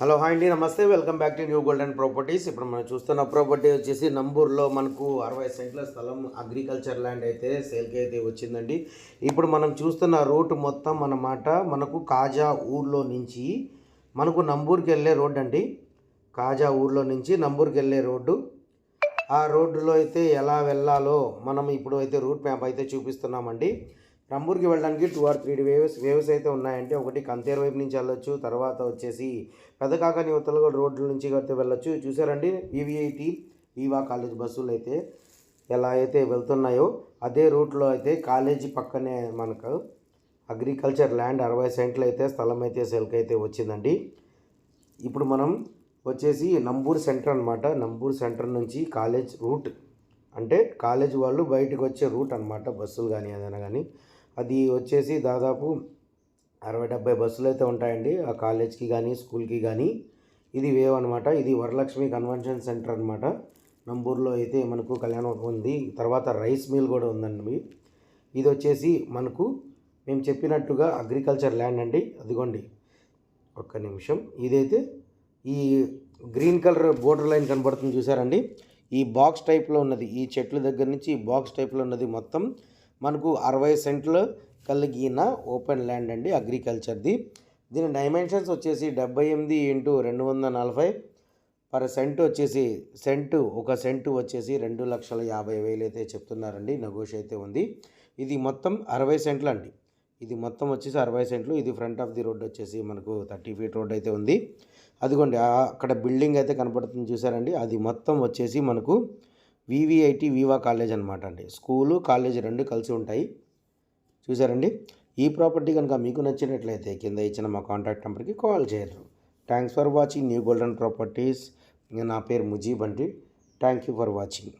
Hello hi అండి. నమస్తే. Welcome back to New Golden Properties. ఇప్పుడు మనం చూస్తున్న ప్రాపర్టీ వచ్చేసి నంబూర్లో మనకు అరవై సెంట్ల స్థలం అగ్రికల్చర్ ల్యాండ్ అయితే సేల్కి అయితే వచ్చిందండి. ఇప్పుడు మనం చూస్తున్న రూట్ మొత్తం అన్నమాట మనకు కాజా ఊర్లో నుంచి మనకు నంబూర్కి వెళ్ళే రోడ్ అండి. కాజా ఊర్లో నుంచి నంబూర్కి వెళ్ళే రోడ్డు ఆ రోడ్డులో అయితే ఎలా వెళ్ళాలో మనం ఇప్పుడు అయితే రూట్ మ్యాప్ అయితే చూపిస్తున్నామండి. రంబూర్కి వెళ్ళడానికి two or three ways ways అయితే ఉన్నాయంటే ఒకటి కంతేరు వైపు నుంచి వెళ్ళొచ్చు తర్వాత వచ్చేసి పెదకాకని ఉత్తలగూడ రోడ్ల నుంచి అయితే వెళ్ళొచ్చు. చూసారండి వివిఐటి వివా కాలేజ్ బస్సులు అయితే ఎలా అయితే వెళ్తున్నాయో అదే రూట్లో అయితే కాలేజీ పక్కనే మనకు అగ్రికల్చర్ ల్యాండ్ అరవై సెంట్లు అయితే స్థలం అయితే సెల్కి అయితే వచ్చిందండి. ఇప్పుడు మనం వచ్చేసి నంబూర్ సెంటర్ అనమాట నంబూర్ సెంటర్ నుంచి కాలేజ్ రూట్ అంటే కాలేజ్ వాళ్ళు బయటకు వచ్చే రూట్ అనమాట బస్సులు కానీ ఏదైనా కానీ. అది వచ్చేసి దాదాపు అరవై డెబ్బై బస్సులు అయితే ఉంటాయండి. ఆ కాలేజ్కి కానీ స్కూల్కి కానీ ఇది వేవ్ అనమాట ఇది వరలక్ష్మి కన్వెన్షన్ సెంటర్ అనమాట నంబూర్లో అయితే మనకు కళ్యాణం ఉంది. తర్వాత రైస్ మిల్ కూడా ఉందండి. ఇది వచ్చేసి మనకు మేము చెప్పినట్టుగా అగ్రికల్చర్ ల్యాండ్ అండి. అదిగోండి. ఒక్క నిమిషం. ఇదైతే ఈ గ్రీన్ కలర్ బోర్డర్ లైన్ కనబడుతుంది చూసారండి. ఈ బాక్స్ టైప్లో ఉన్నది. ఈ చెట్ల దగ్గర నుంచి ఈ బాక్స్ టైప్లో ఉన్నది మొత్తం మనకు అరవై సెంట్లు కలిగిన ఓపెన్ ల్యాండ్ అండి అగ్రికల్చర్ది. దీని డైమెన్షన్స్ వచ్చేసి డెబ్బై ఎనిమిది ఇంటూ రెండు వందల నలభై పర్ సెంట్ వచ్చేసి సెంటు ఒక సెంటు వచ్చేసి రెండు లక్షల యాభై వేలు అయితే చెప్తున్నారండి నగోష్ అయితే ఉంది. ఇది మొత్తం అరవై సెంట్లు అండి. ఇది మొత్తం వచ్చేసి అరవై సెంట్లు ఇది ఫ్రంట్ ఆఫ్ ది రోడ్ వచ్చేసి మనకు థర్టీ ఫీట్ రోడ్ అయితే ఉంది. అదిగోండి అక్కడ బిల్డింగ్ అయితే కనపడుతుంది చూసారండి అది మొత్తం వచ్చేసి మనకు వివిఐటి వివా కాలేజ్ అనమాట అండి. స్కూలు కాలేజ్ రెండు కలిసి ఉంటాయి. చూసారండి? ఈ ప్రాపర్టీ కనుక మీకు నచ్చినట్లయితే కింద ఇచ్చిన మా కాంటాక్ట్ నెంబర్కి కాల్ చేయరు. Thanks for watching New Golden Properties. నా పేరు ముజీబ్ అండి. Thank you for watching.